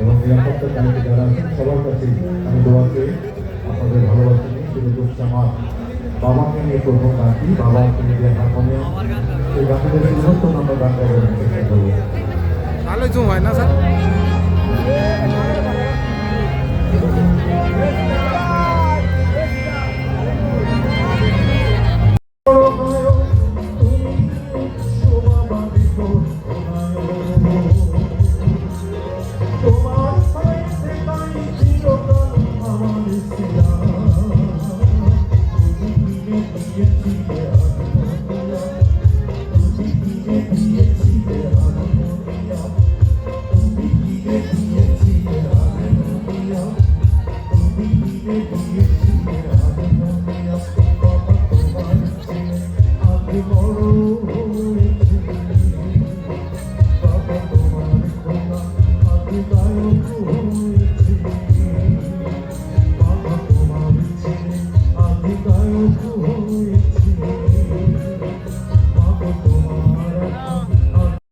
এবং নিরাপত্তা কমিটি যারা আছেন সবার কাছে আমি দোয়া করি আপনাদের ভালো জুম হয় না, স্যার? Oh, Oh.